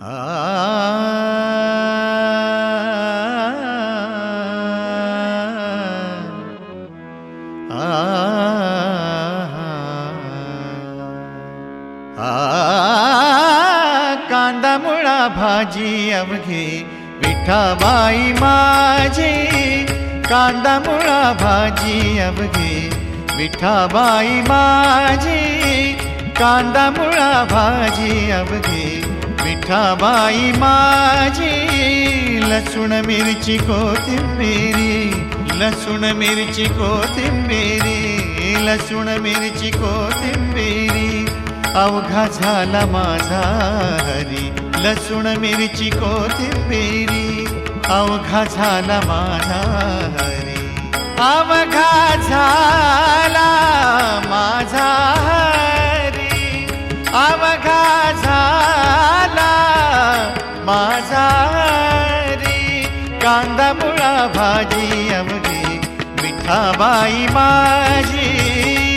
कांदा मुळा भाजी अवघे विठाबाई माझी. कांदा मुळा भाजी अवघे विठाबाई माझी. कांदा मुळा भाजी अवघे विठाबाई माझी लसूण मिरची कोथिंबीरी लसूण मिरची कोथिंबीरी लसूण मिरची कोथिंबीरी. अवघा झाला माझा हरी लसूण मिरची कोथिंबीरी. अवघा झाला माझा हरी. अवघा झाला कांदा मुळा भाजी अवघी मिठाबाई माझी.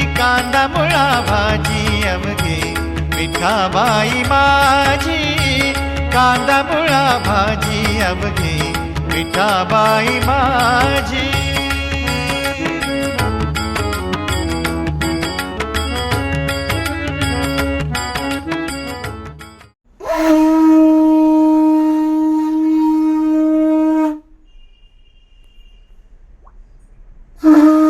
कांदा मुळा भाजी अवघी मिठाबाई माझी. कांदा मुळा भाजी अवघी मिठाबाई माझी Mm-hmm.